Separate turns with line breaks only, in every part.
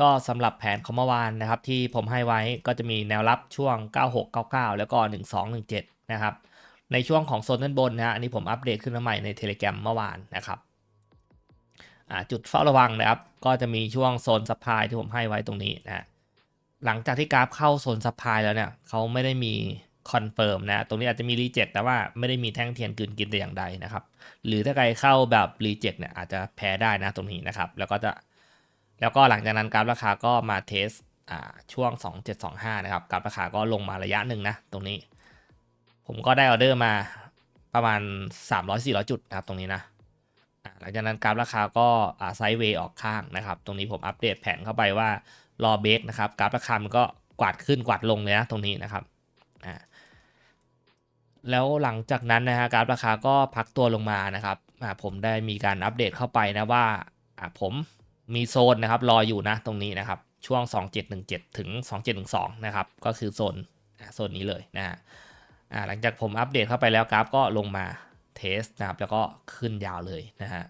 ก็สำหรับแผนของเมื่อวานนะครับที่ผมให้ไว้ก็จะมีแนวรับช่วง 9699 แล้วก็ 1217 นะครับ ในช่วงของโซนด้านบนนะฮะอันนี้ผมอัปเดตขึ้นมาใหม่ใน Telegram เมื่อวานนะครับจุดเฝ้าระวังนะครับก็จะมีช่วงโซนซัพพลายที่ผมให้ไว้ตรงนี้นะหลังจากที่กราฟเข้าโซนซัพพลายแล้วเนี่ยเขาไม่ได้มีคอนเฟิร์มนะตรงนี้อาจจะมีรีเจ็คแต่ว่าไม่ได้มีแท่งเทียนกืนกินแต่อย่างใดนะครับ หรือถ้าใครเข้าแบบรีเจ็คเนี่ยอาจจะแพ้ได้นะตรงนี้นะครับ แล้วก็จะ แล้วก็หลังจากนั้นกราฟราคาก็มาเทสอ่าช่วง 2725 นะครับกราฟราคาก็ลงมาระยะหนึ่งนะตรงนี้ ผมก็ได้ออเดอร์มาประมาณ 300-400 จุดนะครับตรงนี้นะหลังจากนั้นกราฟราคาก็ไซด์เวย์ออกข้างนะครับ ตรงนี้ผมอัปเดตแผนเข้าไปว่ารอเบรกนะครับกราฟราคามันก็กวาดขึ้นกวาดลงเลยนะตรงนี้นะครับแล้วหลังจากนั้นนะฮะกราฟราคาก็พักตัวลงมานะครับผมได้มีการอัปเดตเข้าไปนะว่าผม มีโซนนะครับรออยู่นะตรงนี้นะครับช่วง 2717 ถึง 2712 นะครับ ก็คือโซนโซนนี้เลยนะฮะหลังจากผมอัปเดตเข้าไปแล้วกราฟก็ลงมาเทสนะครับแล้วก็ขึ้นยาวเลยนะฮะ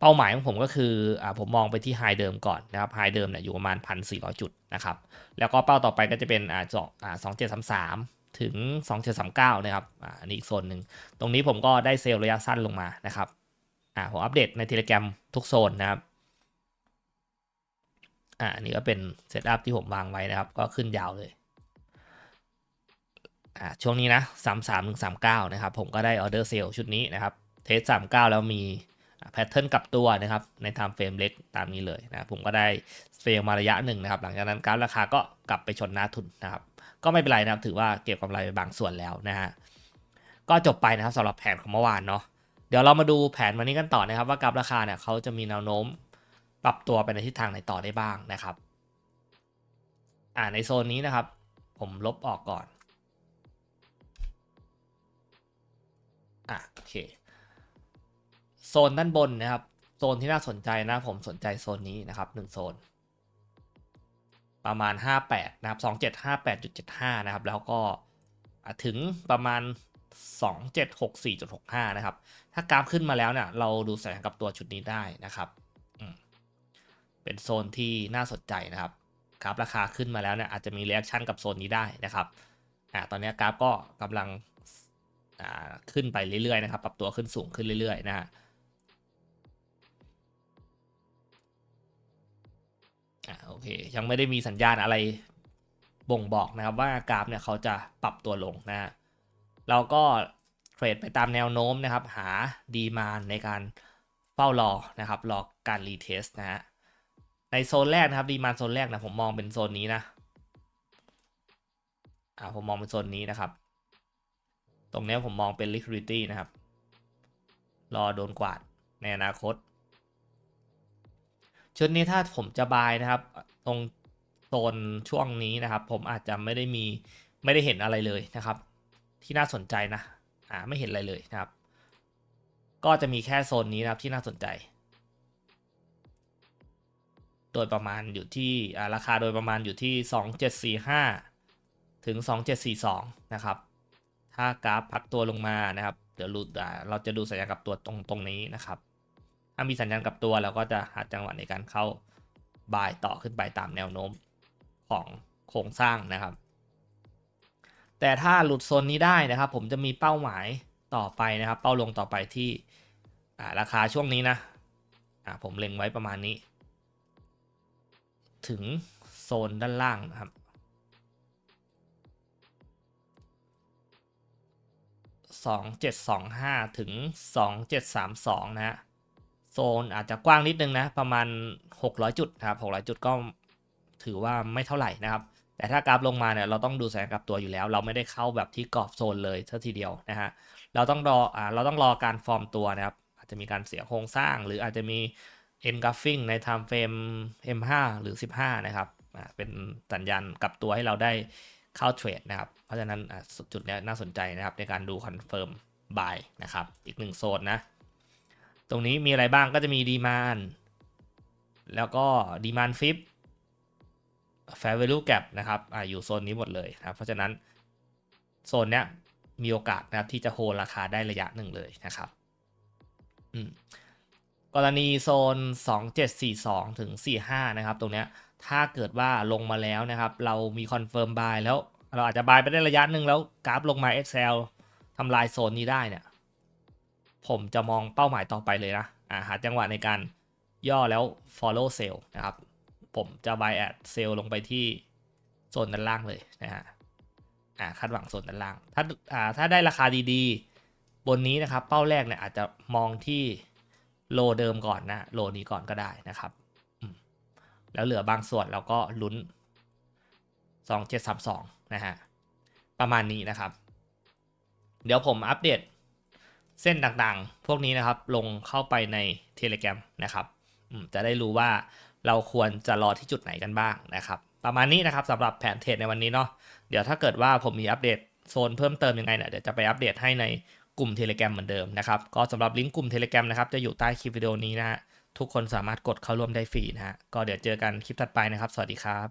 เป้าหมายของผมก็คืออผมมองไปที่ไฮเดิมก่อนนะครับไฮเดิมเนี่ยอยู่ประมาณ 1,400 จุดนะครับ แล้วก็เป้าต่อไปก็จะเป็นอ่าสองอ่าสองเจ็ดสามสามถึง 2739 นะครับอ่าอันนี้อีกโซนหนึ่ง ตรงนี้ผมก็ได้เซลล์ระยะสั้นลงมานะครับ อ่าผมอัปเดตใน Telegram ทุกโซนนะครับอ่าอันนี้ก็เป็นเซตอัพที่ผมวางไว้นะครับ ก็ขึ้นยาวเลยอ่าช่วงนี้นะ33ถึง39นะครับผมก็ได้ออเดอร์เซลชุดนี้นะครับเทส39แล้วมีแพทเทิร์นกลับตัวนะครับ ในไทม์เฟรมเล็กตามนี้เลยนะผมก็ได้เฟลมาระยะหนึ่งนะครับ หลังจากนั้นกาฟราคาก็กลับไปชนหน้าทุนนะครับ ก็ไม่เป็นไรนะครับ ถือว่าเก็บกำไรไปบางส่วนแล้วนะฮะก็จบไปนะครับสำหรับแผนของเมื่อวานเนาะ เดี๋ยวเรามาดูแผนวันนี้กันต่อนะครับ ว่ากราฟราคาเนี่ยเขาจะมีแนวโน้มปรับตัวไปในทิศทางไหนต่อได้บ้างนะครับ อ่าในโซนนี้นะครับ ผมลบออกก่อน อะโอเค โซนด้านบนนะครับ โซนที่น่าสนใจนะผมสนใจโซนนี้นะครับหนึ่งโซน ประมาณ 58 นะครับ 2758.75 นะครับ แล้วก็ถึงประมาณ 2764.65 นะครับ ถ้ากราฟขึ้นมาแล้วเนี่ย เราดูแสงกับตัวชุดนี้ได้นะครับ เป็นโซนที่น่าสนใจนะครับกราฟราคาขึ้นมาแล้วเนี่ยอาจจะมีเรีแอคชั่นกับโซนนี้ได้นะครับ อ่า ตอนนี้กราฟก็กำลัง อ่า ขึ้นไปเรื่อยๆนะครับ ปรับตัวขึ้นสูงขึ้นเรื่อยๆนะฮะอ่า โอเค ยังไม่ได้มีสัญญาณอะไรบ่งบอกนะครับว่ากราฟเนี่ยเขาจะปรับตัวลงนะฮะ เราก็เทรดไปตามแนวโน้มนะครับ หาดีมานในการเฝ้ารอนะครับรอการรีเทสนะฮะในโซนแรกนะครับดีมานโซนแรกนะผมมองเป็นโซนนี้นะอ่าผมมองเป็นโซนนี้นะครับ ตรงนี้ผมมองเป็น liquidity นะครับ รอโดนกวาดในอนาคต ชุดนี้ถ้าผมจะบายนะครับ ตรงโซนช่วงนี้นะครับ ผมอาจจะไม่ได้มีไม่ได้เห็นอะไรเลยนะครับ ที่น่าสนใจนะอ่าไม่เห็นอะไรเลยนะครับ ก็จะมีแค่โซนนี้นะครับที่น่าสนใจ โดยประมาณอยู่ที่อ่าราคาโดยประมาณอยู่ที่ 2745 ถึง 2742 นะครับ ถ้ากราฟพักตัวลงมานะครับ เดี๋ยวรูอ่าเราจะดูสัญญาณกับตัวตรงตรงนี้นะครับ ถ้ามีสัญญาณกับตัวเราก็จะหาจังหวะในการเข้าบายต่อขึ้นไปตามแนวโน้มของโครงสร้างนะครับ แต่ถ้าหลุดโซนนี้ได้นะครับ ผมจะมีเป้าหมายต่อไปนะครับ เป้าลงต่อไปที่ราคาช่วงนี้นะผมเล็งไว้ประมาณนี้ ถึงโซนด้านล่างนะครับ 2725 ถึง 2732 นะฮะโซนอาจจะกว้างนิดนึงนะ ประมาณ 600 จุดนะครับ 600 จุดก็ถือว่าไม่เท่าไหร่นะครับ แต่ถ้ากราฟลงมาเนี่ยเราต้องดูแสงกลับตัวอยู่แล้ว เราไม่ได้เข้าแบบที่กรอบโซนเลยซะทีเดียวนะฮะเราต้องรออ่าเราต้องรอการฟอร์มตัวนะครับอาจจะมีการเสียโครงสร้าง หรืออาจจะมี engulfing ใน time frame M5 หรือ 15 นะครับอ่าเป็นสัญญาณกลับตัวให้เราได้เข้าเทรดนะครับ เพราะฉะนั้นจุดนี้น่าสนใจนะครับในการดู confirm buy นะครับ อีกหนึ่งโซนนะ ตรงนี้มีอะไรบ้างก็จะมีดีมานแล้วก็ดีมานฟิป fair value gap นะครับอ่าอยู่โซนนี้หมดเลยนะครับเพราะฉะนั้นโซนเนี้ยมีโอกาสนะครับที่จะโฮราคาได้ระยะหนึ่งเลยนะครับอืมกรณีโซน 2742 ถึง 45 นะครับ ตรงเนี้ยถ้าเกิดว่าลงมาแล้วนะครับ เรามีคอนเฟิร์มบายแล้วเราอาจจะบายไปได้ระยะหนึ่งแล้วกราฟลงมา Excel ทำลายโซนนี้ได้เนี่ย ผมจะมองเป้าหมายต่อไปเลยนะ อ่าหาจังหวะในการย่อแล้ว follow sell นะครับ ผมจะ buy at sell ลงไปที่โซนด้านล่างเลยนะฮะอ่าคาดหวังโซนด้านล่าง ถ้าอ่าถ้าได้ราคาดีๆ บนนี้นะครับ เป้าแรกเนี่ยอาจจะมองที่โลเดิมก่อนนะโลนี้ก่อนก็ได้นะครับแล้วเหลือบางส่วนเราก็ลุ้น 2732 นะฮะ ประมาณนี้นะครับ เดี๋ยวผมอัปเดตเส้นต่างๆ พวกนี้นะครับ ลงเข้าไปใน Telegram นะครับ จะได้รู้ว่า เราควรจะรอที่จุดไหนกันบ้างนะครับ ประมาณนี้นะครับสำหรับแผนเทรดในวันนี้เนาะเดี๋ยวถ้าเกิดว่าผมมีอัปเดตโซนเพิ่มเติมยังไงเนี่ยเดี๋ยวจะไปอัปเดตให้ในกลุ่ม Telegram เหมือนเดิมนะครับก็สำหรับลิงก์กลุ่ม Telegram นะครับจะอยู่ใต้คลิปวิดีโอนี้นะฮะทุกคนสามารถกดเข้าร่วมได้ฟรีนะฮะก็เดี๋ยวเจอกันคลิปถัดไปนะครับ สวัสดีครับ